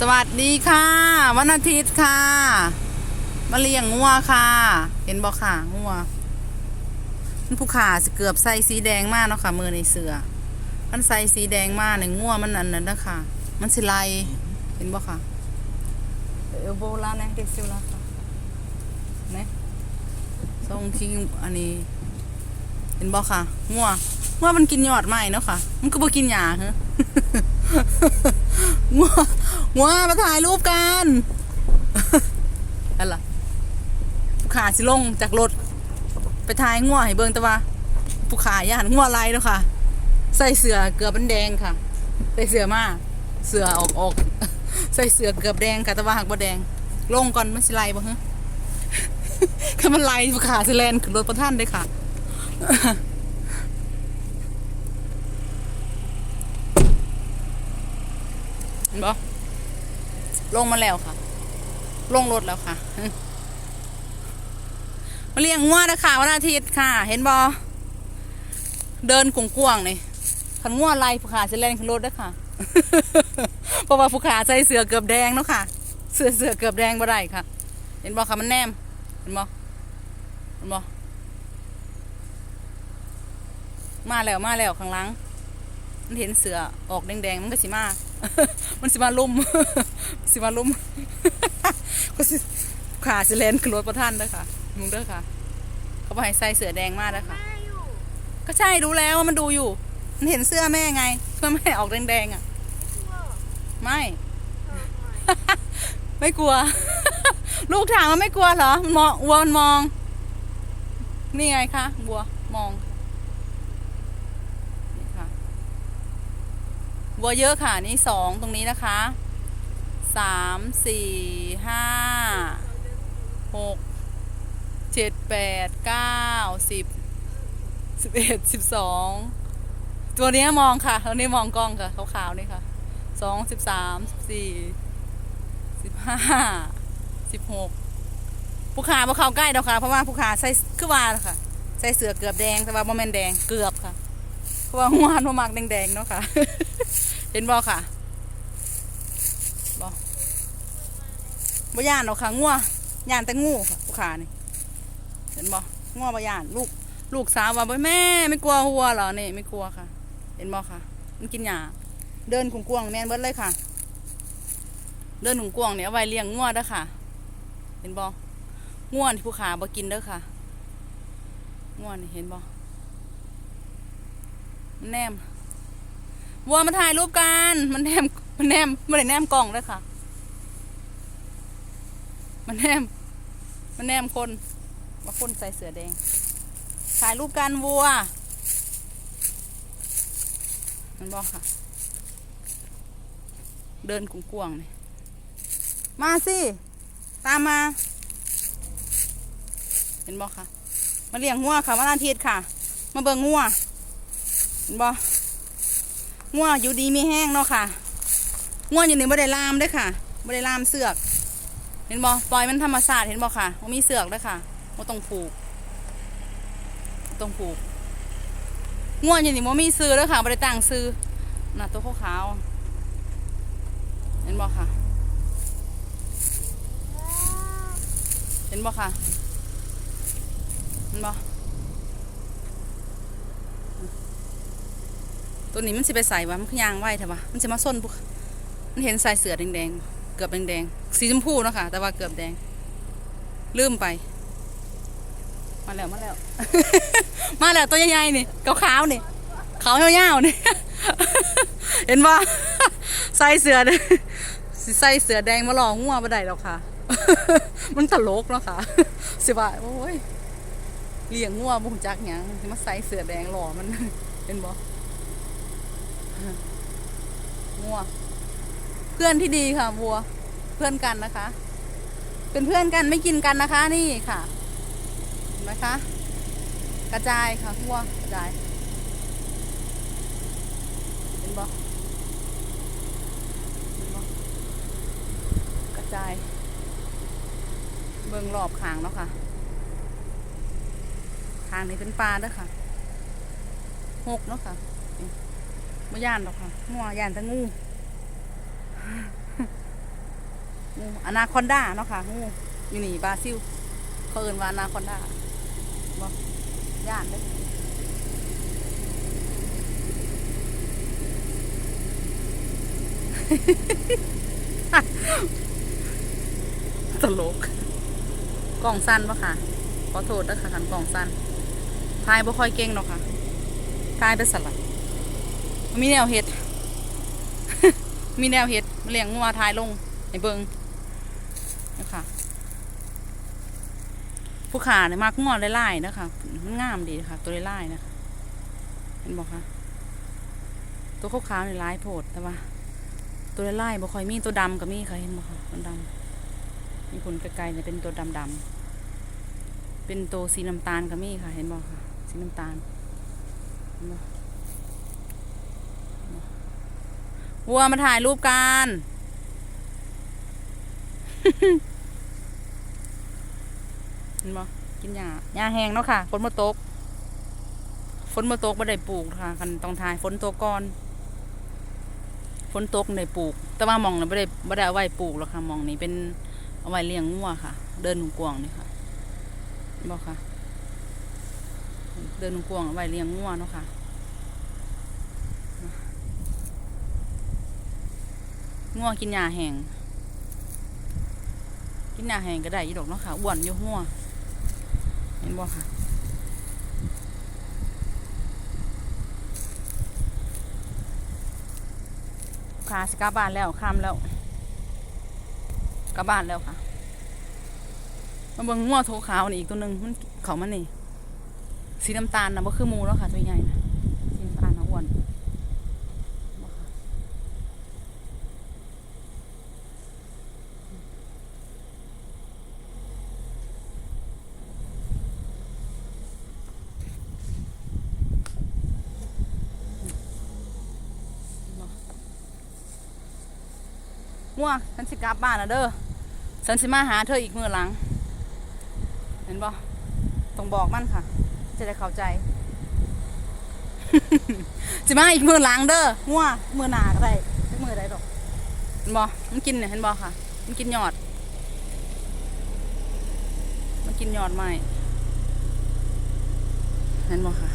สวัสดีค่ะ วันอาทิตย์ค่ะ มาเลี้ยงงัวค่ะ เห็นบอกค่ะงัวมันผู้ขาสิเกือบใส่สีแดงมากเนาะค่ะ มือในเสือมันใส่สีแดงมากในงัวมันอันนั้นนะค่ะ มันสิไลเห็นบอกค่ะเอลโบลาเนี่ยเดซิลลาค่ะเนี่ยทรงที่อันนี้ เห็นบอกค่ะงัวงัวมันกินยอดไม้เนาะค่ะ มันก็บ่กินหญ้าเหรอ งัวงัวมาถ่ายรูปกันอะไรล่ะผุขาสิลงจากรถไปถ่ายงัวให้เบิ่งแต่ว่าผู้ขาย่านงัวลายเนาะค่ะ ใส่เสือเกือบเป็นแดงค่ะ ใส่เสือมาเสือออกออกใส่เสือเกือบแดงค่ะแต่ว่าหักบ่แดง ลงก่อนมันสิไลบ่ฮะคือมันไลผู้ขาสิแลนขึ้นรถประท่านเลยค่ะ เห็ นบ่ลงมาแล้วค่ะ ลงรถแล้วค่ะ มาเลี้ยงงัวนะค่ะวันอาทิตย์ค่ะ เห็นบ่เดินกวางๆนี่ขันงัวไล่ผู้ขาจะเล่นขึ้นรถด้อค่ะเพราะว่าผู้ขาใส่เสือเกือบแดงเนาะค่ะ เสือเสือเกือบแดงบ่ได้ค่ะ เห็นบ่ค่ะมันแนม เห็นบ่เห็นบ่มาแล้วมาแล้วข้างหลัง มันเห็นเสือออกแดงๆมันก็สิมา มันสิมาลุ่มสิมาลุ่มก็สิขาสิเลนขึ้นรถประท่านเด้อค่ะมึงเด้อค่ะ เขาบอกให้ใส่เสือแดงมากเด้อค่ะ ก็ใช่รู้แล้วว่ามันดูอยู่ มันเห็นเสื้อแม่ไงเสื้อแม่ออกแดงๆอะ ไม่ ไม่กลัว ลูกถามว่าไม่กลัวเหรอ มันมองวัวมันมอง นี่ไงคะวัวมองนี่ค่ะ วัวเยอะค่ะนี่สองตรงนี้นะคะสามสี่ห้าหกเจ็ดแปดเก้าสิบสิบเอ็ดสิบสองตัวเนี้ยมองค่ะตัวนี้มองกล้องค่ะขาวๆนี่ค่ะสองสิบสามสิบสี่สิบห้าสิบหกผู้ขาบ่เขาใกล้ดอกค่ะ เพราะว่าผู้ขาใส่คือว่าค่ะใส่เสือเกือบแดงแต่ว่าโมเมนแดงเกือบค่ะเพราะว่าหัวหันมักแดงๆเนาะค่ะ ห็นบอค่ะบอบ่ย่านหรอกค่ะงัวย่านแต่งูค่ะผู้ขานี่เห็นบองัวบ่ย่านลูกลูกสาวว่าบ่แม่ไม่กลัวหัวเหรอนี่ไม่กลัวค่ะ เห็นบอค่ะ มันกินหญ้าเดินขุงกวางแม่นเบิดเลยค่ะ เดินขุงกวางเนี่ยไว้เลี้ยงงัวเด้อค่ะ เห็นบองัวที่ผู้ขาบ่กินเด้อค่ะงัวนี่เห็นบอมันแนม วัวมาถ่ายรูปกันมันแนมมันแนมไม่ได้แนมกล่องเลยค่ะ มันแนม มันแนมคนว่าคนใส่เสื้อแดง ถ่ายรูปกันวัว มันบอกค่ะ เดินกวางๆนี่มาสิ ตามมา เห็นบอกค่ะ มาเลี้ยงงัวค่ะวันอาทิตย์ค่ะ มาเบิ่งงัว เห็นบอก ง่วอยู่ดีไมีแห้งเนาะค่ะง่วอยู่นี่บ่ได้ลามด้อค่ะบ่ได้ลามเสือก เห็นบ่ปล่อยมันธรรมชาติเห็นบ่ค่ะบ่มีเสือกด้อค่ะบ่ต้องผูกต้องผูกง่วอยู่นี่บ่มีซื้อด้อค่ะบ่ได้ตั้งซื้อน่ะตัวขาวเห็นบ่ค่ะ เห็นบ่ค่ะ เห็นบ่ ตัวนี้มันสิไปใส่วะมันคือยางไหวเถอะวะมันจะมาส้นพวกมันเห็นสายเสือแดงๆ เกือบแดงๆ สีชมพูเนาะค่ะ แต่ว่าเกือบแดง ลืมไป มาแล้ว มาแล้ว มาแล้วตัวใหญ่ๆนี่ขาวๆนี่ขาวยาวๆนี่ เห็นปะใส่เสือเด้สิใส่เสือแดงมาหลอกงัวมาได้หรอกค่ะ มันตลกเนาะค่ะ สิว่าโอ้ยเลี้ยงงัวบุกจักหยังมาใส่เสือแดงหล่อมัน เห็นบ่ งัว เพื่อนที่ดีค่ะวัว เพื่อนกันนะคะ เป็นเพื่อนกันไม่กินกันนะคะ นี่ค่ะเห็นไหมคะ กระจายค่ะวัวกระจายเห็นบ่เห็นบ่กระจาย เบิ่งรอบขางเนาะค่ะขางนี้เป็นปลาด้วยค่ะหกเนาะค่ะ ม่ย่านหรอกค่ะงัวย่านแต่งูงูอนาคอนดาเนาะค่ะงูอยู่นี่บราซิลเขาเอินว่าอนาคอนดาบ่ย่านเด้ตลกกล่องสั้นปะค่ะ ขอโทษด้วยค่ะคันกล่องสั้นทายบ่ค่อยเก่งหรอกค่ะทายไปสลัด มีแนวเห็ด มีแนวเห็ดเลี้ยงงัวทายลงให้เบิงนะคะผู้ขาเนี่ยมากงัวไล่ๆนะคะมันงามดีค่ะ ตัวไล่ๆนะคะเห็นบอกค่ะ ตัวขาวๆนี่ร้ายโพดแต่ว่า ตัวไล่ๆบ่ค่อยมีตัวดำก็มีค่ะเห็นบ่ค่ะตัวดำมีผลไกลๆเนี่ยเป็นตัวดำดำๆเป็นตัวสีน้ำตาลก็มีค่ะ เห็นบ่ค่ะ สีน้ำตาลเห็นบ่ วัวมาถ่ายรูปกันเห็นบ่กินหญ้าหญ้าแห้งเนาะค่ะฝนมาตกฝนมาตกบ่ได้ปลูกค่ะคันต้องถ่ายฝนตกก่อนฝนตกในปลูก แต่ว่ามองนี่ไม่ได้ไม่ได้เอาไว้ปลูกหรอกค่ะมองนี้เป็นเอาไว้เลี้ยงงัวค่ะ เดินหนุกวางนี่ค่ะบอกค่ะ เดินหนุกวางเอาไว้เลี้ยงงัวเนาะค่ะ งัวกินหญ้าแห้งกินหญ้าแห้งก็ได้อีดอกเนาะค่ะอ้วนอยู่งัวเห็นบอกค่ะค่ะสกลับบ้านแล้วค่ำแล้วกลับบ้านแล้วค่ะมาเบิ่งงัวโทขาวนี่อีกตัวหนึ่งมันเขามันนี่สีน้ำตาลนะบ่คือมูแล้วค่ะตัวใหญ่นะสีน้ำตาลนะอ้วนบ่ค่ะ งัวฉันสิกลับบ้านนะเด้อฉันสิมาหาเธออีกมือหลัง เห็นบ่ต้องบอกมันค่ะ จะได้เข้าใจสิมาอีกมือหลังเด้องัวมือหนาก็ได้สักมือได้ดอกเห็นบ่มันกินเนี่ยเห็นบ่ค่ะ มันกินยอด มันกินยอดไม้เห็นบ่ค่ะ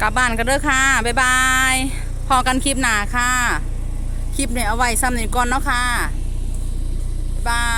กลับบ้านกันเด้อค่ะ บ๊ายบาย พอกันคลิปหนาค่ะ คลิปเนี่ยเอาไว้ซ้ำหนึ่งก่อนเนาะค่ะบ๊ายบาย